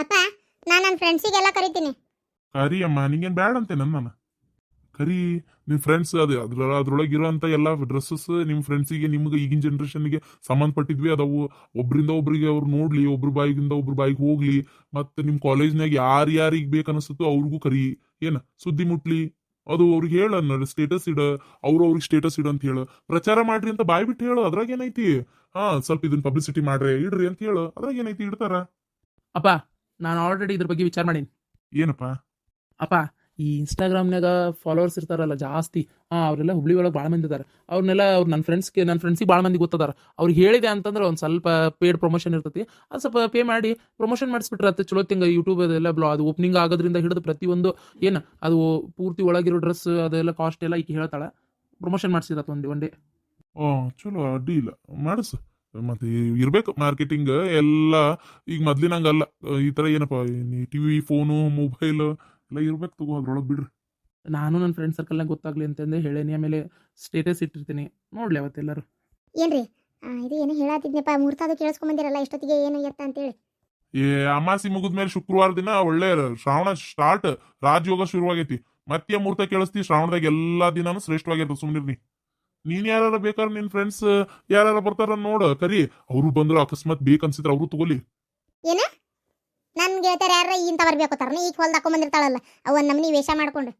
ಅಪ್ಪ ನಾನು ನನ್ನ ಫ್ರೆಂಡ್ಸಿಗೆಲ್ಲ ಕರಿತೀನಿ. ಕರಿ ಅಮ್ಮ ನಿಂಗೇನು ಬ್ಯಾಡ ಅಂತೆ ನನ್ನ ಕರಿ ನಿಮ್ಮ ಫ್ರೆಂಡ್ಸ್ ಅದು ಅದ್ರ ಅದ್ರೊಳಗೆ ಇರೋಂಥ ಎಲ್ಲ ಡ್ರೆಸ್ಸಸ್ ನಿಮ್ಮ ಫ್ರೆಂಡ್ಸಿಗೆ ನಿಮ್ಗೆ ಈಗಿನ ಜನ್ರೇಷನ್ಗೆ ಸಂಬಂಧಪಟ್ಟಿದ್ವಿ ಅದಾವು ಒಬ್ರಿಂದ ಒಬ್ರಿಗೆ ಅವ್ರು ನೋಡ್ಲಿ ಒಬ್ರ ಬಾಯಿಗಿಂದ ಒಬ್ರ ಬಾಯಿಗೆ ಹೋಗ್ಲಿ ಮತ್ತು ನಿಮ್ಮ ಕಾಲೇಜ್ನಾಗ ಯಾರು ಯಾರಿಗೆ ಬೇಕನ್ನಿಸ್ತೋ ಅವ್ರಿಗೂ ಕರಿ. ಏನು ಸುದ್ದಿ ಮುಟ್ಲಿ? ಅದು ಅವ್ರಿಗೆ ಹೇಳ ಸ್ಟೇಟಸ್ ಇಡ ಅವ್ರು ಅವ್ರಿಗೆ ಸ್ಟೇಟಸ್ ಇಡ ಅಂತ ಹೇಳು. ಪ್ರಚಾರ ಮಾಡ್ರಿ ಅಂತ ಬಾಯ್ ಬಿಟ್ಟು ಹೇಳು ಅದ್ರಾಗ ಏನೈತಿ? ಹಾ ಸ್ವಲ್ಪ ಇದನ್ನ ಪಬ್ಲಿಸಿಟಿ ಮಾಡ್ರಿ ಇಡ್ರಿ ಅಂತ ಹೇಳು ಅದ್ರಾಗ ಏನೈತಿ ಇಡ್ತಾರ? ಅಪ್ಪ ನಾನು ಆಲ್ರೆಡಿ ಇದ್ರ ಬಗ್ಗೆ ವಿಚಾರ ಮಾಡೀನಿ. ಏನಪ್ಪ? ಅಪ್ಪ ಈ ಇನ್ಸ್ಟಾಗ್ರಾಮ್ನಾಗ ಫಾಲೋವರ್ಸ್ ಇರ್ತಾರಲ್ಲ ಜಾಸ್ತಿ ಹಾಂ ಅವರೆಲ್ಲ ಹುಬ್ಳಿ ಒಳಗೆ ಭಾಳ ಮಂದಿ ಇದ್ದಾರೆ ಅವ್ರನ್ನೆಲ್ಲ ಅವ್ರು ನನ್ನ ಫ್ರೆಂಡ್ಸ್ಗೆ ನನ್ನ ಫ್ರೆಂಡ್ಸಿಗೆ ಭಾಳ ಮಂದಿ ಗೊತ್ತದಾರ. ಅವ್ರಿಗೆ ಹೇಳಿದೆ ಅಂತಂದ್ರೆ ಒಂದು ಸ್ವಲ್ಪ ಪೇಡ್ ಪ್ರಮೋಷನ್ ಇರ್ತೈತಿ. ಅದು ಸ್ವಲ್ಪ ಪೇ ಮಾಡಿ ಪ್ರಮೋಷನ್ ಮಾಡಿಸ್ಬಿಟ್ರೆ ಅದು ಚಲೋ ತಿಂಗ ಯೂಟ್ಯೂಬ್ ಅದೆಲ್ಲ ಬ್ಲಾ ಅದು ಓಪನಿಂಗ್ ಆಗೋದ್ರಿಂದ ಹಿಡಿದು ಪ್ರತಿಯೊಂದು ಏನು ಅದು ಪೂರ್ತಿ ಒಳಗಿರೋ ಡ್ರೆಸ್ ಅದೆಲ್ಲ ಕಾಸ್ಟ್ ಎಲ್ಲ ಈಕೆ ಹೇಳ್ತಾಳೆ. ಪ್ರಮೋಷನ್ ಮಾಡಿಸಿರತ್ತೆ ಒಂದು ಒನ್ ಡೇ ಓ ಚಲೋ ಅಡ್ಡಿ ಇಲ್ಲ ಮಾಡಿಸು. ಮತ್ತೆ ಇರ್ಬೇಕು ಮಾರ್ಕೆಟಿಂಗ್ ಎಲ್ಲ. ಈಗ ಮೊದ್ಲಿನಂಗಲ್ಲ ಈ ತರ ಏನಪ್ಪ ಟಿವಿ ಫೋನು ಮೊಬೈಲ್ ಎಲ್ಲ ಇರ್ಬೇಕು ತಗೋ ಅದ್ರೊಳಗೆ ಬಿಡ್ರಿ. ನಾನು ನನ್ನ ಫ್ರೆಂಡ್ ಸರ್ಕಲ್ನಾಗ ಗೊತ್ತಾಗ್ಲಿ ಅಂತಂದು ಹೇಳೇನಿ. ಆಮೇಲೆ ಸ್ಟೇಟಸ್ ಇಟ್ಟಿರ್ತೀನಿ. ನೋಡ್ಲಿ ಅವತ್ತೆಲ್ಲರೂ ಏನ್ರಿ? ಆ, ಇದು ಏನು ಹೇಳತ್ತಿದ್ನಪ್ಪ ಮುಹೂರ್ತ ಕೇಳಿಸ್ಕೊಂಬಂದಿರಲ್ಲ ಎಷ್ಟೊತ್ತಿಗೆ ಏನು ಎತ್ತ ಅಂತೇಳಿ ಏ ಅಮಾಸಿ ಮುಗಿದ್ಮೇಲೆ ಶುಕ್ರವಾರ ದಿನ ಒಳ್ಳೆ ಶ್ರಾವಣ ಸ್ಟಾರ್ಟ್ ರಾಜಯೋಗ ಶುರುವಾಗೈತಿ. ಮತ್ತೆ ಮೂರ್ತ ಕೇಳಿಸ್ತಿ ಶ್ರಾವಣದಾಗ ಎಲ್ಲಾ ದಿನಾನು ಶ್ರೇಷ್ಠವಾಗಿರ್ತದೆ ಸುಮ್ಮನಿರ್ನಿ ನೀನ್ ಯಾರು ಬೇಕಾದ್ರೆ ನಿನ್ ಫ್ರೆಂಡ್ಸ್ ಯಾರ ಬರ್ತಾರ ನೋಡ. ಕರಿ ಅವ್ರು ಬಂದ್ರು ಅಕಸ್ಮಾತ್ ಬೇಕನ್ಸಿದ್ರೆ ಅವ್ರು ತಗೋಲಿ ಏನ? ನನ್ ಗೆಳತಿಯರ ಯಾರ ಇಂತ ಬರ್ಬೇಕು ಈ ಈಗ ಹೊಲ್ದ ಹಾಕೊಂಬಂದಿರ್ತಾಳಲ್ಲ ಅವನ್ ನಮ್ನಿ ವೇಷ ಮಾಡ್ಕೊಂಡು.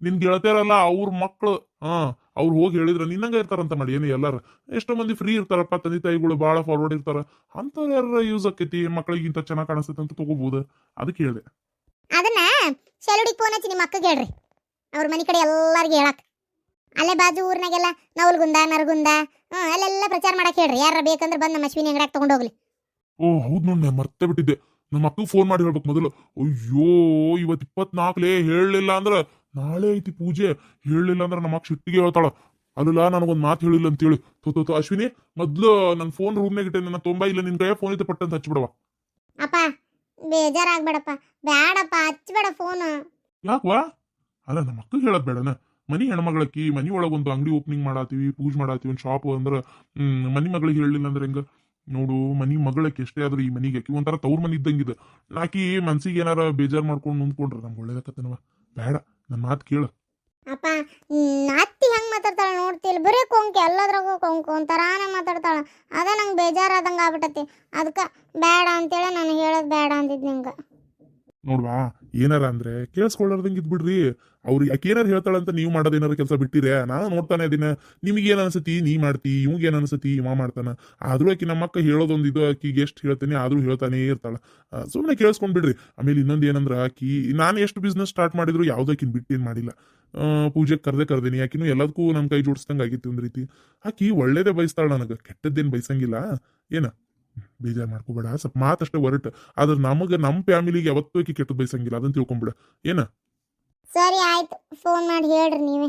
ನಿನ್ ಗೆಳತಿಯರಲ್ಲ ಅವ್ರ ಮಕ್ಳು ಹಾ ಅವ್ರು ಹೋಗಿ ಹೇಳಿದ್ರ ನಿನ್ನಂಗ ಇರ್ತಾರಂತ ಮಾಡಿ ಏನು ಎಲ್ಲಾರ? ಎಷ್ಟೋ ಮಂದಿ ಫ್ರೀ ಇರ್ತಾರಪ್ಪ ತಂದೆ ತಾಯಿಗಳು ಬಹಳ ಫಾರ್ವರ್ಡ್ ಇರ್ತಾರ. ಅಂತವ್ರ ಯಾರ ಯೂಸ್ ಆಕೈತಿ ಮಕ್ಕಳಿಗಿಂತ ಚೆನ್ನಾಗ್ ಕಾಣಿಸ್ತೈತೆ ಅಂತ ತಗೋಬಹುದು ಅದಕ್ಕೆ ಹೇಳಿದೆ. ಅದನ್ನ ಶೆಲುಡಿಗೆ ಫೋನ್ ಹಚ್ಚಿ ನಿಮ್ಮ ಅಕ್ಕಗೆ ಹೇಳ್ರಿ. ಅವ್ರ ಮನೆ ಕಡೆ ಎಲ್ಲಾರ್ಗು ಹೇಳಕ್. ಅಲ್ಲೇ ಬಾಜು ಊರ್ನಾಗೆಲ್ಲ ನವಲ್ಗುಂದ ನರಗುಂದ ಹ್ಞೂ ಅಲ್ಲೆಲ್ಲ ಪ್ರಚಾರ ಮಾಡಕ್ ಹೇಳ್ರಿ. ಯಾರ ಬೇಕಂದ್ರೆ ಬಂದು ನಮ್ಮ ಅಶ್ವಿನಿ ಅಂಗಡಿಯಾಗ ತಗೊಂಡು ಹೋಗ್ಲಿ. ಓ ಹೌದು ನೋಡಿ ಮರ್ತೇ ಬಿಟ್ಟಿದ್ದೆ. ನಮ್ಮ ಅಕ್ಕಗೆ ಫೋನ್ ಮಾಡಿ ಹೇಳ್ಬೇಕು ಮೊದಲು. ಅಯ್ಯೋ ಇವತ್ತು ಇಪ್ಪತ್ನಾಲ್ಕಲೇ ಹೇಳಲಿಲ್ಲ ಅಂದ್ರೆ ನಾಳೆ ಐತಿ ಪೂಜೆ. ಹೇಳಲಿಲ್ಲ ಅಂದ್ರ ನಮ್ಮ ಅಕ್ಕ ಸಿಟ್ಟಿಗೆ ಹೇಳ್ತಾಳ. ಅಲ್ಲಲ್ಲ ನನಗೊಂದು ಮಾತು ಹೇಳಿಲ್ಲ ಅಂತೇಳಿ. ತೋ ತೋ ತೋ, ಅಶ್ವಿನಿ ಮೊದಲು ನನ್ನ ಫೋನ್ ರೂಮ್ನಾಗ ಇಟ್ಟೆ. ನನ್ನ ತೊಂಬ ಇಲ್ಲ ನಿನ್ ಕೈ ಫೋನ್ ಐತೆ ಪಟ್ಟಂತ ಹಚ್ಬಿಡವ ಅಪ್ಪ ಬೇಜಾರಾಗ್ಬೇಡಪ್ಪ. ಬೇಡಪ್ಪ ಹಚ್ಬೇಡ ಫೋನ್ ಯಾಕವಾ? ಅಲ್ಲ ನಮ್ಮ ಅಕ್ಕಗೆ ಹೇಳದ್ ಬೇಡನ? ಮನಿ ಹೆಣ್ಮಗಳಕ್ಕಿ ಮನಿ ಒಳಗೆ ಒಂದು ಅಂಗಡಿ ಓಪನಿಂಗ್ ಮಾಡಾತೀವಿ ಪೂಜೆ ಮಾಡಾತೀವಿ ಒಂದು ಶಾಪ್ ಅಂದ್ರೆ ಹ್ಮ್ ಮನಿ ಮಗಳಿಗೆ ಹೇಳಿಲ್ಲ ಅಂದ್ರೆ ಹೆಂಗ? ನೋಡು ಮನಿ ಮಗಳಕ್ಕೆ ಎಷ್ಟೇ ಆದ್ರೂ ಈ ಮನಿಗೆ ಆಕಿ ಒಂಥರ ತವ್ರ ಮನಿ ಇದ್ದಂಗಿದೆ ಆಕಿ ಮನ್ಸಿಗೆ ಏನಾರ ಬೇಜಾರ್ ಮಾಡ್ಕೊಂಡು ನಿಂತ್ಕೊಂಡ್ರೆ ನಮ್ಗೆ ಒಳ್ಳೇದಕ್ಕತ್ತನವ ಬೇಡ ನನ್ನ ಮಾತು ಕೇಳು. ಅಪ್ಪ ನಾತಿ ಅತ್ತಿ ಹೆಂಗ್ ಮಾತಾಡ್ತಾಳ ನೋಡ್ತಿಲ್ ಬರೀ ಕೊಂಕೆ ಎಲ್ಲದ್ರಾಗೂ ಕೊಂಕು ಒಂಥರಾನ ಮಾತಾಡ್ತಾಳ. ಅದ ನಂಗೆ ಬೇಜಾರಾದಂಗ ಆಗ್ಬಿಟ್ಟತಿ ಅದಕ್ಕೆ ಬೇಡ ಅಂತೇಳಿ ನಾನು ಹೇಳೋದು ಬೇಡ ಅಂತಿದ್ದೆ ನಿಂಗೆ. ನೋಡ್ವಾ ಏನಾರ ಅಂದ್ರೆ ಕೇಳಿಸ್ಕೊಳ್ಳಾರ್ದಂಗೆ ಇದ್ಬಿಡ್ರಿ. ಅವ್ರಿಗೆ ಆಕೆ ಏನಾರು ಹೇಳ್ತಾಳಂತ ನೀವು ಮಾಡೋದು ಏನಾರ ಕೆಲಸ ಬಿಟ್ಟಿರೇ, ನಾನು ನೋಡ್ತಾನೆ ದಿನ ನಿಮ್ಗೆ ಏನ್ ಅನ್ಸತಿ? ನೀ ಮಾಡ್ತಿ, ಇವ್ಗೆ ಏನ್ ಅನ್ಸತಿ? ಇವ ಮಾಡ್ತಾನ. ಆದ್ರೂ ಆಕಿ ನಮ್ಮಕ್ಕ ಹೇಳೋದೊಂದು ಇದು, ಆಕಿಗೆ ಎಷ್ಟು ಹೇಳ್ತೇನೆ ಆದ್ರೂ ಹೇಳ್ತಾನೆ ಇರ್ತಾಳ. ಸುಮ್ಮನೆ ಕೇಳಿಸ್ಕೊಂಡ್ ಬಿಡ್ರಿ. ಆಮೇಲೆ ಇನ್ನೊಂದು ಏನಂದ್ರ, ಆಕಿ, ನಾನು ಎಷ್ಟು ಬಿಸ್ನೆಸ್ ಸ್ಟಾರ್ಟ್ ಮಾಡಿದ್ರು ಯಾವ್ದಾಕಿನ್ ಬಿಟ್ಟೇನ್ ಮಾಡಿಲ್ಲ. ಪೂಜೆ ಪೂಜೆಗೆ ಕರ್ದೆ ಕರ್ದೇನಿ. ಯಾಕಿನೂ ಎಲ್ಲದಕ್ಕೂ ನನ್ನ ಕೈ ಜೋಡಿಸ್ದಂಗೆ ಆಗಿತ್ತು ಒಂದ್ ರೀತಿ. ಆಕಿ ಒಳ್ಳೇದೇ ಬಯಸ್ತಾಳ ನನಗೆ. ಕೆಟ್ಟದ್ದೇನು ಬಯಸಂಗಿಲ್ಲ. ಏನ? ಬೇಜಾರ್ ಮಾಡ್ಕೋಬೇಡ. ಸ್ವಲ್ಪ ಮಾತಷ್ಟೇ ಹೊರಟ. ಆದ್ರೆ ನಮಗೆ ನಮ್ಮ ಫ್ಯಾಮಿಲಿಗೆ ಯಾವತ್ತೂ ಆಕಿ ಕೆಟ್ಟದ್ ಬಯಸಂಗಿಲ್ಲ. ಅದನ್ನ ತಿಳ್ಕೊಂಬಿಡ. ಏನ? ಸರಿ ಆಯ್ತು ಫೋನ್ ಮಾಡಿ ಹೇಳ್ರಿ ನೀವೇ.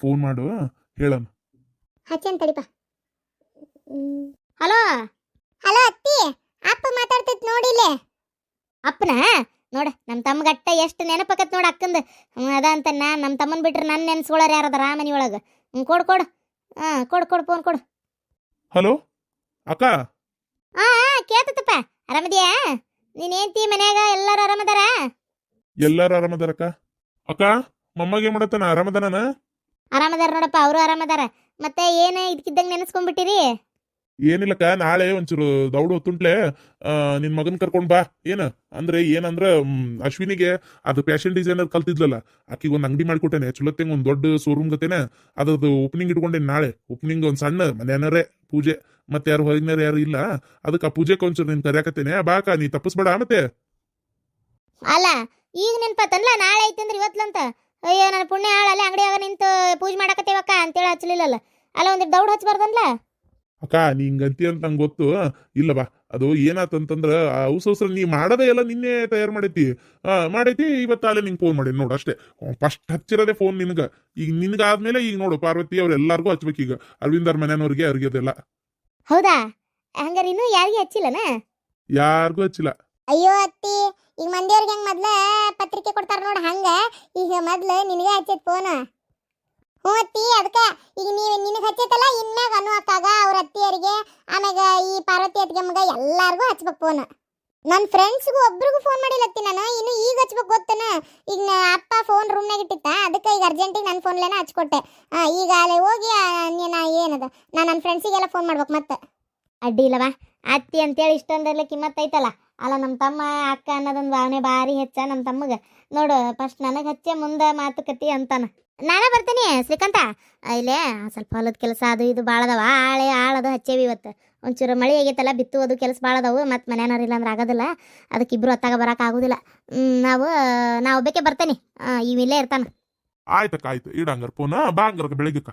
ಫೋನ್ ಮಾಡು ಹೇಳಮ್ಮ. ಹಚ್ಚನ್ ತಡಿಪ. ಹಲೋ? ಹಲೋ ಅತ್ತಿ ಅಪ್ಪ ಮಾತಾಡ್ತೈತ್ ನೋಡಿಲ್ಲ ಅಪ್ಪನ? ನೋಡ ನಮ್ಮ ತಮ್ಮಗಟ್ಟ ಎಷ್ಟು ನೆನಪಕತ್ ನೋಡ ಅಕ್ಕಂದ. ಅದ ಅಂತ ನಾ ನಮ್ಮ ತಮ್ಮನ್ ಬಿಟ್ರೆ ನನ್ನ ನೆನ್ಸ್ಕೊಳ್ಳೋರು ಯಾರದ ರಾಮನಿ ಒಳಗ ಹ್ಞೂ ಕೊಡು ಕೊಡು. ಹಾಂ ಕೊಡು ಕೊಡು ಫೋನ್ ಕೊಡು. ಹಲೋ? ಅಕ್ಕ? ಹಾಂ ಹಾಂ ಕೇಳ್ತತ್ತಪ್ಪ ಆರಾಮದಿಯಾ? ನೀನ್ ಏನ್ತಿ ಮನ್ಯಾಗ ಎಲ್ಲಾರು ಆರಾಮದಾರ? ಎಲ್ಲಾರು ಆರಾಮದಾರಕ್ಕ? ಅಕ್ಕ ಮಮ್ಮಗೆ ಮಾಡತ್ತಾನ? ಆರಾಮದಾನ ಆರಾಮದಾರ ನೋಡಪ್ಪ ಅವರು ಆರಾಮದಾರ. ಮತ್ತೆ ಏನ ಇದಕ್ಕಿದ್ದಂಗೆ ನೆನೆಸ್ಕೊಂಡ್ಬಿಟ್ಟಿರಿ? ಏನಿಲ್ಲಕ್ಕ ನಾಳೆ ಒಂಚೂರು ದೌಡು ತುಂಟ್ಲೆ ನಿನ್ ಮಗನ್ ಕರ್ಕೊಂಡ್ ಬಾ. ಏನ? ಅಂದ್ರೆ ಏನಂದ್ರ ಅಶ್ವಿನಿಗೆ ಅದು ಫ್ಯಾಷನ್ ಡಿಸೈನರ್ ಕಲ್ತಿದ್ಲಲ್ಲ ಆಕಿಗೆ ಒಂದ್ ಅಂಗಡಿ ಮಾಡ್ಕೊಟ್ಟೇನೆ. ಚಲೋತ್ತಂಗ್ ಒಂದ್ ದೊಡ್ಡ ಶೋರೂಮ್ ಗತೇನೆ. ಅದ್ರದ್ದು ಓಪನಿಂಗ್ ಇಟ್ಕೊಂಡೇನೆ ನಾಳೆ. ಓಪನಿಂಗ್ ಒಂದ್ ಸಣ್ಣ ಮನೆಯನರೇ ಪೂಜೆ. ಮತ್ತೆ ಯಾರು ಹೊರಗಿನಾರ ಯಾರು ಇಲ್ಲ. ಅದಕ್ಕೆ ಆ ಪೂಜೆಗೆ ಒಂಚೂರು ನೀನ್ ಕರ್ಯಾಕತ್ತೇನೆ. ಬಾಕ ನೀ ತಪ್ಪಿಸ್ಬೇಡ ಮತ್ತೆ? ಅಲ್ಲ ಈಗ ನೆನ್ಪತ್ತನ್ಲ ನಾಳೆ ಐತಂದ್ರೆ ಇವತ್ಲಂತ ಅಯ್ಯೋ ನನ್ನ ಪುಣ್ಯ ಹಾಳಲ್ಲ ಅಂಗಡಿಯಾಗ ನಿಂತು ಪೂಜೆ ಮಾಡಕತ್ತೇವಕ್ಕ ಅಂತೇಳಿ ಹಚ್ಚಲಿಲ್ಲಲ್ಲ. ಅಲ್ಲ ಒಂದಿಟ್ಟು ದೌಡ್ ಹಚ್ಚಬಾರ್ದಲ್ಲ ಅಕ್ಕ ನೀ ಹಿಂಗಂತಿ ಅಂತ ನಂಗೆ ಗೊತ್ತು. ಇಲ್ಲ ಬಾ ಅದು ಏನಾತಂತಂದ್ರ ಆ ಔಸೌಸ್ರ ನೀ ಮಾಡದೇ ಎಲ್ಲ ನಿನ್ನೆ ತಯಾರು ಮಾಡೈತಿ. ಮಾಡೈತಿ ಇವತ್ತಾಲೆ ನಿಂಗೆ ಫೋನ್ ಮಾಡಿ ನೋಡು ಅಷ್ಟೇ. ಫಸ್ಟ್ ಹಚ್ಚಿರೋದೇ ಫೋನ್ ನಿನ್ಗ. ಈಗ ನಿನ್ಗಾದ್ಮೇಲೆ ಈಗ ನೋಡು ಪಾರ್ವತಿ ಅವ್ರೆಲ್ಲಾರ್ಗೂ ಹಚ್ಬೇಕು ಈಗ. ಅರವಿಂದರ್ ಮನೆಯವ್ರಿಗೆ ಅವ್ರಿಗೆ ಅದೆಲ್ಲ ಹೌದಾ? ಹಂಗಾರೆ ಇನ್ನೂ ಯಾರಿಗೆ ಹಚ್ಚಿಲ್ಲನ? ಯಾರಿಗೂ ಹಚ್ಚಿಲ್ಲ. ಅಯ್ಯೋ ಅತ್ತಿ ಈಗ ಮಂದಿಯವ್ರಿಗೆ ಹೆಂಗೆ ಮೊದ್ಲ ಪತ್ರಿಕೆ ಕೊಡ್ತಾರೆ ನೋಡಿ ಹಂಗೆ? ಈಗ ಮೊದ್ಲು ನಿನಗೆ ಹಚ್ಚೈತೆ ಫೋನ್ ಹ್ಞೂ ಅತ್ತಿ, ಅದಕ್ಕೆ ಈಗ ನೀವು ನಿನಗೆ ಹಚ್ಚೈತಲ್ಲ, ಇನ್ಮ್ಯಾಗ ಅನು ಅಕ್ಕಾಗ ಅವ್ರ ಅತ್ತಿಯರಿಗೆ, ಆಮ್ಯಾಗ ಈ ಪಾರ್ವತಿ ಅತ್ತಿಗೆ ಮಗ ಎಲ್ಲಾರ್ಗೂ ಹಚ್ಬೇಕು ಫೋನ್ ನನ್ನ ಫ್ರೆಂಡ್ಸ್ಗೂ ಒಬ್ರಿಗೂ ಫೋನ್ ಮಾಡಿಲ್ಲತ್ತಿ ನಾನು, ಇನ್ನು ಈಗ ಹಚ್ಬೇಕು ಗೊತ್ತನ? ಈಗ ಅಪ್ಪ ಫೋನ್ ರೂಮ್ನಾಗ ಇಟ್ಟಿತ್ತ, ಅದಕ್ಕೆ ಈಗ ಅರ್ಜೆಂಟಿಗೆ ನನ್ನ ಫೋನ್ಲೇನ ಹಚ್ಕೊಟ್ಟೆ. ಈಗ ಅಲ್ಲಿ ಹೋಗಿ ನೀನು ಏನದ ನಾನು ನನ್ನ ಫ್ರೆಂಡ್ಸಿಗೆಲ್ಲ ಫೋನ್ ಮಾಡ್ಬೇಕು ಮತ್ತೆ. ಅಡ್ಡಿ ಇಲ್ಲವಾ? ಅತ್ತಿ ಅಂತೇಳಿ ಇಷ್ಟೊಂದೆಲ್ಲ ಕಿಮ್ಮತ್ ಐತಲ್ಲ? ಅಲ್ಲ ನಮ್ಮ ತಮ್ಮ ಅಕ್ಕ ಅನ್ನೋದೊಂದು ಭಾವನೆ ಭಾರಿ ಹೆಚ್ಚ ನಮ್ಮ ತಮ್ಮಗೆ. ನೋಡು ಫಸ್ಟ್ ನನಗೆ ಹಚ್ಚೆ ಮುಂದೆ ಮಾತುಕತೆ ಅಂತಾನ. ನಾನೇ ಬರ್ತೀನಿ ಶ್ರೀಕಾಂತ. ಇಲ್ಲೇ ಸ್ವಲ್ಪ ಹೊಲದ ಕೆಲಸ ಅದು ಇದು ಭಾಳ ಅದಾವ. ಆಳೆ ಆಳದು ಹಚ್ಚೇವಿ ಇವತ್ತು. ಒಂಚೂರು ಮಳೆ ಆಗೈತಲ್ಲ ಬಿತ್ತುವುದು ಕೆಲಸ ಭಾಳ ಅದಾವು. ಮತ್ತು ಮನೆಯವ್ರು ಇಲ್ಲ ಅಂದ್ರೆ ಆಗೋದಿಲ್ಲ. ಅದಕ್ಕೆ ಇಬ್ರು ಹೊತ್ತಾಗ ಆಗೋದಿಲ್ಲ. ನಾವು ನಾ ಒಬ್ಬಕ್ಕೆ ಬರ್ತೇನೆ. ಇವಿಲ್ಲೇ ಇರ್ತಾನೆ. ಆಯ್ತಕ್ಕ ಆಯ್ತು. ಇಡಂಗಾರ ಬೆಳಗ್ಗೆಕ್ಕ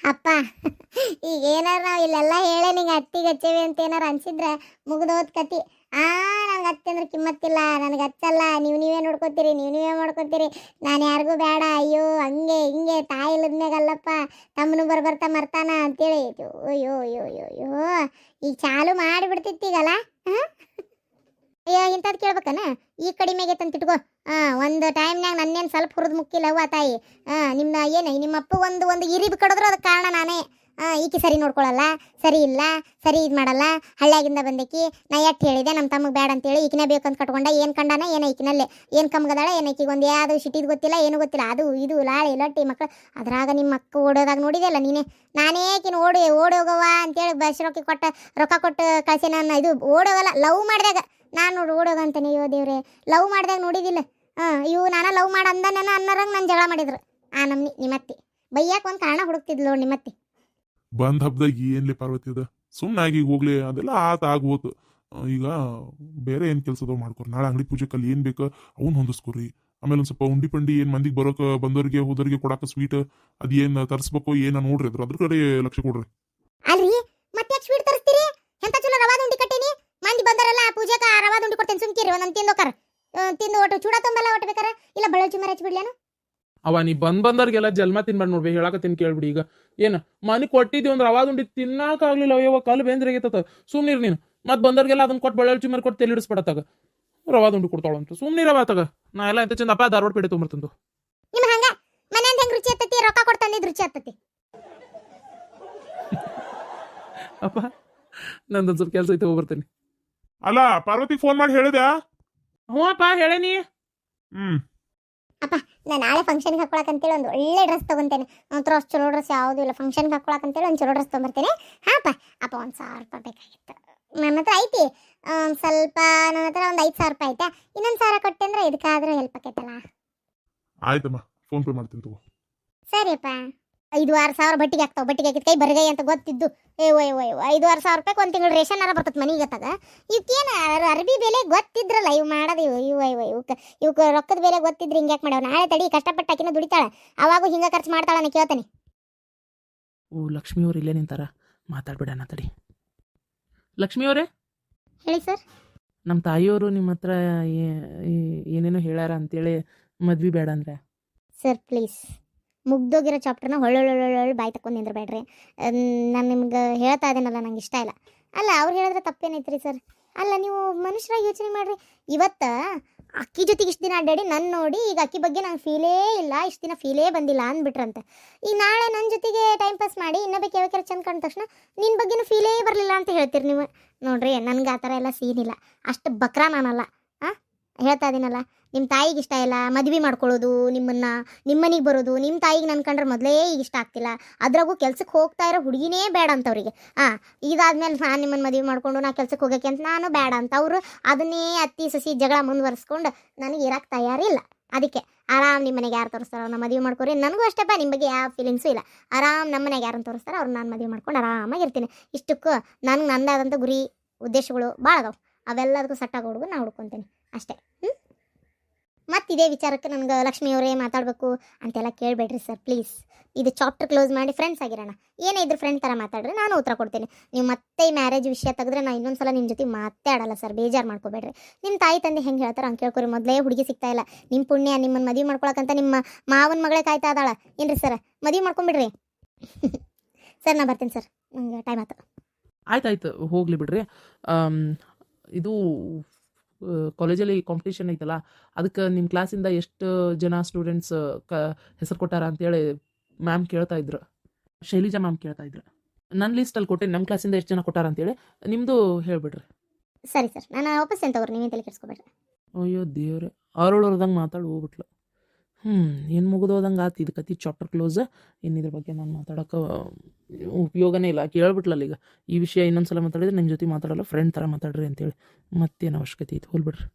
ಅಪ್ಪ ಈಗ ಏನಾರ ನಾವು ಇಲ್ಲೆಲ್ಲ ಹೇಳೇ ನಿಂಗೆ ಅತ್ತಿಗೆ ಹಚ್ಚೇವಿ ಅಂತ ಏನಾರ ಅನ್ಸಿದ್ರೆ ಮುಗಿದೋದ್ ಕತಿ. ಆ, ನಂಗೆ ಅತ್ತೆ ಅಂದ್ರೆ ಕಿಮ್ಮತ್ತಿಲ್ಲ, ನನಗೆ ಹಚ್ಚಲ್ಲ ನೀವು ನೀವೇ ನೋಡ್ಕೊತೀರಿ, ನೀವು ನೀವೇ ಮಾಡ್ಕೊತೀರಿ. ನಾನು ಯಾರಿಗೂ ಬೇಡ ಅಯ್ಯೋ, ಹಂಗೆ ಹಿಂಗೆ ತಾಯಿ ಅಲ್ಲಪ್ಪ ತಮ್ಮನು ಬರ್ಬರ್ತಾ ಮರ್ತಾನ ಅಂತೇಳಿ. ಅಯ್ಯೋ ಅಯ್ಯೋ ಅಯ್ಯೋ ಅಯ್ಯೋ ಈಗ ಚಾಲು ಮಾಡಿಬಿಡ್ತಿತ್ತೀಗಲ್ಲ ಅಯ್ಯೋ ಇಂಥದ್ದು ಕೇಳ್ಬೇಕನ? ಈ ಕಡಿಮೆಗೆ ತಂತಿಟ್ಕೋ ಹಾಂ ಒಂದು ಟೈಮ್ನಾಗ ನನ್ನೇನು ಸ್ವಲ್ಪ ಹುರಿದು ಮುಕ್ಕಿಲ್ಲವ್ವ ತಾಯಿ. ಹಾಂ ನಿಮ್ಮ ಏನು ನಿಮ್ಮ ಅಪ್ಪ ಒಂದು ಒಂದು ಇರಿಬಿ ಕಡಿದ್ರು ಅದಕ್ಕೆ ಕಾರಣ ನಾನೇ. ಈಕಿ ಸರಿ ನೋಡ್ಕೊಳಲ್ಲ, ಸರಿ ಇಲ್ಲ, ಸರಿ ಇದು ಮಾಡಲ್ಲ, ಹಳ್ಳ್ಯಾಗಿಂದ ಬಂದೇಕಿ, ನಾ ಎಟ್ಟು ಹೇಳಿದೆ ನಮ್ಮ ತಮಗೆ ಬೇಡ ಅಂತೇಳಿ ಈಕಿನೇ ಬೇಕಂತ ಕಟ್ಕೊಂಡ, ಏನು ಕಂಡಾನ, ಏನು ಈಕಿನಲ್ಲೇ, ಏನು ಕಮ್ಗದಾಳ, ಏನು ಈಕಿಗೆ ಒಂದು ಯಾವುದು ಶಿಟಿದು ಗೊತ್ತಿಲ್ಲ, ಏನು ಗೊತ್ತಿಲ್ಲ, ಅದು, ಇದು, ಲಾಳಿ, ಲಟ್ಟಿ ಮಕ್ಕಳು ಅದ್ರಾಗ ನಿಮ್ಮ ಅಕ್ಕ ಓಡೋದಾಗ ನೋಡಿದೆಲ್ಲ ನೀನೇ, ನಾನೇ ಈಕಿನ ಓಡಿ, ಓಡೋಗವ್ವ ಅಂತೇಳಿ ಬಸ್ ರೊಕ್ಕ ಕೊಟ್ಟ, ರೊಕ್ಕ ಕೊಟ್ಟು ಕಳ್ಸಿ ನಾನು ಇದು, ಓಡೋಗಲ್ಲ, ಲವ್ ಮಾಡಿದಾಗ, ನಾನು ನೋಡಿ ಓಡೋಗ ಅಂತಾನೆ, ಅಯ್ಯೋ ದೇವ್ರೆ, ಲವ್ ಮಾಡಿದಾಗ ನೋಡಿದಿಲ್ಲ ಹಾಂ ಇವು ನಾನು ಲವ್ ಮಾಡಿ ಅಂದ ನನ್ನ ಅನ್ನರಂಗೆ ನಾನು ಜಗಳ ಮಾಡಿದ್ರು, ಆ ನಮ್ನಿ, ನಿಮ್ಮತ್ತಿ, ಬೈಯಾಕೆ ಒಂದು ಕಾರಣ ಹುಡುಕ್ತಿದ್ಲು ನೋಡಿ ನಿಮ್ಮತ್ತಿ. ಬಂದ್ ಹಬ್ದಾಗ ಏನ್ಲಿ ಪಾರ್ವತಿ ಸುಮ್ಮನಾಗಿ ಹೋಗ್ಲಿ ಅದೆಲ್ಲ ಆತ ಆಗ್ಬೋದು. ಆ, ಈಗ ಬೇರೆ ಏನ್ ಕೆಲಸದ ಮಾಡ್ಕೊರಿ. ನಾಳೆ ಅಂಗಡಿ ಪೂಜೆಕಲ್ಲಿ ಏನ್ ಬೇಕು ಅವನ್ ಹೊಂದಿಸ್ಕೊರಿ. ಆಮೇಲೆ ಒಂದ್ ಸ್ವಲ್ಪ ಉಂಡಿ ಪಂಡಿ ಏನ್ ಮಂದಿಗೆ ಬರೋಕ ಬಂದವರಿಗೆ ಹೋದವರಿಗೆ ಕೊಡಾಕ ಸ್ವೀಟ್ ಅದ್ ಏನ್ ತರಿಸ್ಬೇಕು ಏನ ನೋಡ್ರಿ ಅದ್ರ ಅದ್ರ ಕಡೆ ಲಕ್ಷ ಕೊಡ್ರಿ. ಅಲ್ರಿ? ಮತ್ತೆ ಸ್ವೀಟ್ ತರಿಸ್ತೀರಿ? ಎಂತ ಚಲೋ ರವಾ ಉಂಡಿ ಕಟ್ಟೀನಿ? ಮಂದಿ ಬಂದಾರಲ್ಲ ಪೂಜೆಕ ರವಾದ ರವಾ ಉಂಡಿ ಕೊಡ್ತೇನೆ ಸುಮ್ಕಿರಿ ಒಂದೊಂದು ತಿಂದೋಕಾರ ತಿಂದು ಚೂಡ ತುಂಬಲ್ಲ ಒಟ್ಟು ಬೇಕಾರೆ? ಇಲ್ಲ ಬಳ್ಳ ಚುಮರ ಹಚ್ಬಿಡ್ಲೇನು ಅವ ನೀ ಬಂದ್ ಬಂದವ್ರಿಗೆಲ್ಲ ಜಲ್ಮ ತಿನ್ಬಾರ್ದು ನೋಡ್ಬಿ ಹೇಳಕತ್ತೀನಿ ಕೇಳ್ಬಿಡಿ ಈಗ. ಏನ ಮನೆ ಕೊಟ್ಟಿದ್ವಿ ಅಂದ್ರೆ ಅವಾಗ ಉಂಡಿ ತಿನ್ನಾಕಾಗ್ಲಿಲ್ಲ ಅಯ್ಯವ ಕಲ್ಲು ಬೇಂದ್ರಾಗೈತತ ಸುಮ್ನಿರ್ ನೀನು. ಮತ್ ಬಂದವ್ರಿಗೆಲ್ಲ ಅದನ್ನ ಕೊಟ್ಟು ಬಳ್ಳಿ ಚುಮರ್ ಕೊಟ್ಟು ತೆಲಿ ಹಿಡಿಸ್ಬಿಡತ್ತಾಗ. ರವಾದ ಉಂಡಿ ಕೊಡ್ತಾಳಂತ ಸುಮ್ನಿರ ತಗ ನಾ ಎಲ್ಲ ಎಂತ ಚಂದ ಅಪ್ಪ ಧಾರವಾಡ ಪೇಟೆ ತೊಂಬರ್ತಂದು ನಿಮ್ಮ ಹಂಗ? ಮನೆಯಿಂದ ಹೆಂಗ್ ರುಚಿ ಹತ್ತತಿ ರೊಕ್ಕ ಕೊಟ್ಟು ರುಚಿ ಹತ್ತತಿ ಅಪ್ಪ ನಂದೊಂದ್ ಸ್ವಲ್ಪ ಕೆಲಸ ಐತೆ ಹೋಗ್ಬರ್ತೇನೆ ಅಲ್ಲ ಪಾರ್ವತಿ ಫೋನ್ ಮಾಡಿ ಹೇಳಿದ್ಯಾ? ಹ್ಞೂ ಅಪ್ಪ ಹೇಳೇನಿ. ಹ್ಮ್. ನಾನು ನಾಳೆ ಫಂಕ್ಷನ್ಗೆ ಹಾಕೊಳಕಂತೇಳಿ ಒಂದು ಒಳ್ಳೆ ಡ್ರೆಸ್ ತಗೊಂತೇನೆ. ಒಂಥರ ಅಷ್ಟು ಚಲೋ ಡ್ರೆಸ್ ಯಾವುದೂ ಇಲ್ಲ. ಫಂಕ್ಷನ್ಗೆ ಹಾಕೊಳಕಂತೇಳಿ ಒಂದು ಚಲೋ ಡ್ರೆಸ್ ತೊಗೊಂಬರ್ತೇನೆ. ಹಾಪ ಅಪ್ಪ. ಒಂದು ಸಾವಿರ ರೂಪಾಯಿ ಬೇಕಾಗಿತ್ತು. ನನ್ನ ಹತ್ರ ಐತಿ. ಒಂದು ಸ್ವಲ್ಪ ನನ್ನ ಹತ್ರ ಒಂದು ಐದು ಸಾವಿರ ರೂಪಾಯಿ ಐತೆ. ಇನ್ನೊಂದು ಸಾವಿರ ಕೊಟ್ಟೆ ಅಂದ್ರೆ ಇದಕ್ಕಾದ್ರೂ ಹೆಲ್ಪ್ ಆಕೈತಲ್ಲ. ಆಯ್ತಮ್ಮ. ಫೋನ್ ಪೇ ಮಾಡ್ತೀನಿ ತಗೋ. ಸರಿಯಪ್ಪ. ಐದು ಆರು ಸಾವಿರ ಬಟ್ಟಿಗೆ ಆಗ್ತಾವ ಬಟ್ಟಿಗೆ ಹಾಕಿದ ಕೈ ಬರಗೈ ಅಂತ ಗೊತ್ತಿದ್ದು. ಏ ಓಯ್ ಓಯ್ ಐದು ಆರು ಸಾವಿರ ರೂಪಾಯಿ ಒಂದು ತಿಂಗಳು ರೇಷನ್ ಅರ ಬರ್ತದೆ ಮನೆಗೆ ತಗ ಇವಕ್ಕೇನು ಅರ್ಬಿ ಬೆಲೆ ಗೊತ್ತಿದ್ರಲ್ಲ ಇವು ಮಾಡೋದು ಇವು ಇವು ಇವು ಇವಕ್ಕೆ ಇವಕ್ಕೆ ರೊಕ್ಕದ ಬೆಲೆ ಗೊತ್ತಿದ್ರೆ ಹಿಂಗೆ ಯಾಕೆ ಮಾಡ್ಯಾವ? ನಾಳೆ ತಡಿ ಕಷ್ಟಪಟ್ಟು ಆಕಿನ ದುಡಿತಾಳೆ. ಅವಾಗೂ ಹಿಂಗೆ ಖರ್ಚು ಮಾಡ್ತಾಳೆ ನಾನು ಕೇಳ್ತೇನೆ. ಓ ಲಕ್ಷ್ಮಿ ಅವ್ರು ಇಲ್ಲೇ ನಿಂತಾರ? ಮಾತಾಡ್ಬೇಡ ನಾ ತಡಿ. ಲಕ್ಷ್ಮಿ ಅವರೇ? ಹೇಳಿ ಸರ್. ನಮ್ಮ ತಾಯಿಯವರು ನಿಮ್ಮ ಹತ್ರ ಏನೇನೋ ಹೇಳ್ಯಾರ ಅಂತೇಳಿ ಮದ್ವೆ ಬೇಡ ಅಂದ್ರೆ? Sir please. ಮುಗ್ದೋಗಿರೋ ಚಾಪ್ಟರ್ನ ಹೊಳ್ಳೊಳ್ಳೊಳ್ಳೊಳ್ಳು ಬಾಯಿ ತಕೊಂಡು ನಿಂದ್ರಬೇಡ್ರಿ. ನಾನು ನಿಮ್ಗೆ ಹೇಳ್ತಾ ಇದ್ದೀನಲ್ಲ, ನಂಗೆ ಇಷ್ಟ ಇಲ್ಲ. ಅಲ್ಲ, ಅವ್ರು ಹೇಳಿದ್ರೆ ತಪ್ಪೇನೈತ್ರಿ ಸರ್ ಅಲ್ಲ, ನೀವು ಮನುಷ್ಯರಾಗಿ ಯೋಚನೆ ಮಾಡ್ರಿ. ಇವತ್ತು ಅಕ್ಕಿ ಜೊತೆಗೆ ಇಷ್ಟು ದಿನ ಅಡ್ಡಾಡಿ ನನ್ನ ನೋಡಿ ಈಗ ಅಕ್ಕಿ ಬಗ್ಗೆ ನಂಗೆ ಫೀಲೇ ಇಲ್ಲ, ಇಷ್ಟು ದಿನ ಫೀಲೇ ಬಂದಿಲ್ಲ ಅಂದ್ಬಿಟ್ರಂತೆ. ಈಗ ನಾಳೆ ನನ್ನ ಜೊತೆಗೆ ಟೈಮ್ ಪಾಸ್ ಮಾಡಿ ಇನ್ನೊಬ್ಬ ಯಾವಾಗ ಚಂದ ಕಂಡ ತಕ್ಷಣ ನಿನ್ನ ಬಗ್ಗೆನೂ ಫೀಲೇ ಬರಲಿಲ್ಲ ಅಂತ ಹೇಳ್ತೀರಿ ನೀವು. ನೋಡ್ರಿ, ನನಗೆ ಆ ಥರ ಎಲ್ಲ ಸೀನಿಲ್ಲ ಅಷ್ಟು ಬಕ್ರ ನಾನಲ್ಲ. ಹಾಂ ಹೇಳ್ತಾ ಇದ್ದೀನಲ್ಲ. ನಿಮ್ಮ ತಾಯಿಗೆ ಇಷ್ಟ ಇಲ್ಲ, ಮದುವೆ ಮಾಡ್ಕೊಳ್ಳೋದು, ನಿಮ್ಮನ್ನು ನಿಮ್ಮನಿಗೆ ಬರೋದು ನಿಮ್ಮ ತಾಯಿಗೆ ನನ್ನ ಕಂಡ್ರೆ ಮೊದಲೇ ಈಗ ಇಷ್ಟ ಆಗ್ತಿಲ್ಲ. ಅದ್ರಾಗೂ ಕೆಲ್ಸಕ್ಕೆ ಹೋಗ್ತಾ ಇರೋ ಹುಡುಗಿನೇ ಬೇಡ ಅಂತ ಅವ್ರಿಗೆ. ಹಾಂ ಇದಾದ್ಮೇಲೆ ನಾನು ನಿಮ್ಮನ್ನು ಮದುವೆ ಮಾಡಿಕೊಂಡು ನಾ ಕೆಲ್ಸಕ್ಕೆ ಹೋಗೋಕ್ಕೆ ಅಂತ ನಾನು ಬೇಡ ಅಂತ ಅವರು ಅದನ್ನೇ ಅತ್ತಿ, ಸಸಿ ಜಗಳ ಮುಂದುವರಿಸ್ಕೊಂಡು ನನಗೆ ಇರೋಕ್ಕೆ ತಯಾರಿಲ್ಲ ಅದಕ್ಕೆ ಆರಾಮ್ ನಿಮ್ಮ ಮನೆಗೆ ಯಾರು ತೋರಿಸ್ತಾರೋ ಅವ್ರನ್ನ ಮದುವೆ ಮಾಡ್ಕೊರಿ. ನನಗೂ ಅಷ್ಟೇಪ್ಪ ನಿಮ್ಮ ಬಗ್ಗೆ ಯಾವ ಫೀಲಿಂಗ್ಸು ಇಲ್ಲ. ಆರಾಮ್ ನಮ್ಮ ಮನೆಗೆ ಯಾರನ್ನು ತೋರಿಸ್ತಾರೋ ಅವ್ರನ್ನ ನಾನು ಮದುವೆ ಮಾಡ್ಕೊಂಡು ಆರಾಮಾಗಿರ್ತೀನಿ ಇಷ್ಟಕ್ಕೂ ನನಗೆ ನಂದಾದಂಥ ಗುರಿ, ಉದ್ದೇಶಗಳು ಭಾಳ ಅದಾವೆ. ಅವೆಲ್ಲದಕ್ಕೂ ಸಟ್ಟಾಗಿ ಹುಡುಗ ನಾ ಹುಡ್ಕೊತೀನಿ. ಅಷ್ಟೇ. ಹ್ಞೂ ಮತ್ತು ಇದೇ ವಿಚಾರಕ್ಕೆ ನನಗೆ ಲಕ್ಷ್ಮಿ ಅವರೇ ಮಾತಾಡಬೇಕು ಅಂತೆಲ್ಲ ಕೇಳಬೇಡ್ರಿ ಸರ್ ಪ್ಲೀಸ್ ಇದು ಚಾಪ್ಟರ್ ಕ್ಲೋಸ್ ಮಾಡಿ ಫ್ರೆಂಡ್ಸ್ ಆಗಿರೋಣ. ಏನೇ ಇದ್ರ ಫ್ರೆಂಡ್ ಥರ ಮಾತಾಡ್ರೆ, ನಾನು ಉತ್ತರ ಕೊಡ್ತೀನಿ. ನೀವು ಮತ್ತೆ ಮ್ಯಾರೇಜ್ ವಿಷಯ ತೆಗೆದ್ರೆ ನಾನು ಇನ್ನೊಂದ್ಸಲ ನಿಮ್ಮ ಜೊತೆ ಮಾತೇ ಆಡಲ್ಲ ಸರ್, ಬೇಜಾರು ಮಾಡ್ಕೋಬೇಡ್ರಿ. ನಿಮ್ಮ ತಾಯಿ ತಂದೆ ಹೆಂಗೆ ಹೇಳ್ತಾರೆ ಹಂಗೆ ಕೇಳ್ಕೊರಿ, ಮೊದಲೇ ಹುಡುಗಿ ಸಿಗ್ತಾ ಇಲ್ಲ. ನಿಮ್ಮ ಪುಣ್ಯ ನಿಮ್ಮನ್ನು ಮದುವೆ ಮಾಡ್ಕೊಳಕಂತ ನಿಮ್ಮ ಮಾವನ ಮಗಳೇ ಕಾಯ್ತಾ ಇದ್ದಾಳ. ಏನ್ರಿ ಸರ್, ಮದುವೆ ಮಾಡ್ಕೊಂಬಿಡ್ರಿ? ಸರ್, ನಾ ಬರ್ತೀನಿ ಸರ್. ನಂಗೆ ಟೈಮ್ ಆಯ್ತು. ಆಯ್ತಾಯ್ತು, ಹೋಗ್ಲಿ ಬಿಡ್ರಿ. ಇದು ಕಾಲೇಜಲ್ಲಿ ಕಾಂಪಿಟೇಷನ್ ಐತಲ್ಲ ಅದಕ್ಕೆ ನಿಮ್ಮ ಕ್ಲಾಸಿಂದ ಎಷ್ಟು ಜನ ಸ್ಟೂಡೆಂಟ್ಸ್ ಕ ಹೆಸರು ಕೊಟ್ಟಾರ ಅಂತೇಳಿ ಮ್ಯಾಮ್ ಕೇಳ್ತಾ ಇದ್ರು. ಶೈಲಿಜಾ ಮ್ಯಾಮ್ ಕೇಳ್ತಾ ಇದ್ರು. ನನ್ನ ಲಿಸ್ಟಲ್ಲಿ ಕೊಟ್ಟೆ ನಮ್ಮ ಕ್ಲಾಸಿಂದ ಎಷ್ಟು ಜನ ಕೊಟ್ಟಾರ ಅಂತೇಳಿ ನಿಮ್ಮದು ಹೇಳ್ಬಿಡ್ರಿ. ಸರಿ ಸರ್ ನಾನು ವಾಪಸ್ ತಗೋರಿ ನೀವೇನು ತಲೆ ಕೆಡಿಸ್ಕೊಬೇಡ್ರಿ. ಅಯ್ಯೋ ದೇವ್ರೆ ಅವ್ರೊಳರ್ದಂಗೆ ಮಾತಾಡಿ ಹೋಗ್ಬಿಟ್ಲು. ಹ್ಞೂ ಏನು ಮುಗಿದೋದಂಗೆ ಆತು ಇದು ಕತಿ ಚಾಪ್ಟರ್ ಕ್ಲೋಸ್ ಇನ್ನು ಇದ್ರ ಬಗ್ಗೆ ನಾನು ಮಾತಾಡೋಕೆ ಉಪಯೋಗನೇ ಇಲ್ಲ. ಕೇಳ್ಬಿಟ್ಲಲ್ಲ ಈಗ, ಈ ವಿಷಯ ಇನ್ನೊಂದು ಸಲ ಮಾತಾಡಿದ್ರೆ ನನ್ನ ಜೊತೆ ಮಾತಾಡಲ್ಲ ಫ್ರೆಂಡ್ ಥರ ಮಾತಾಡ್ರಿ ಅಂತೇಳಿ. ಮತ್ತೇನು ಅವಶ್ಯಕತೆ ಐತೆ? ಹೋಲ್ಬಿಡ್ರಿ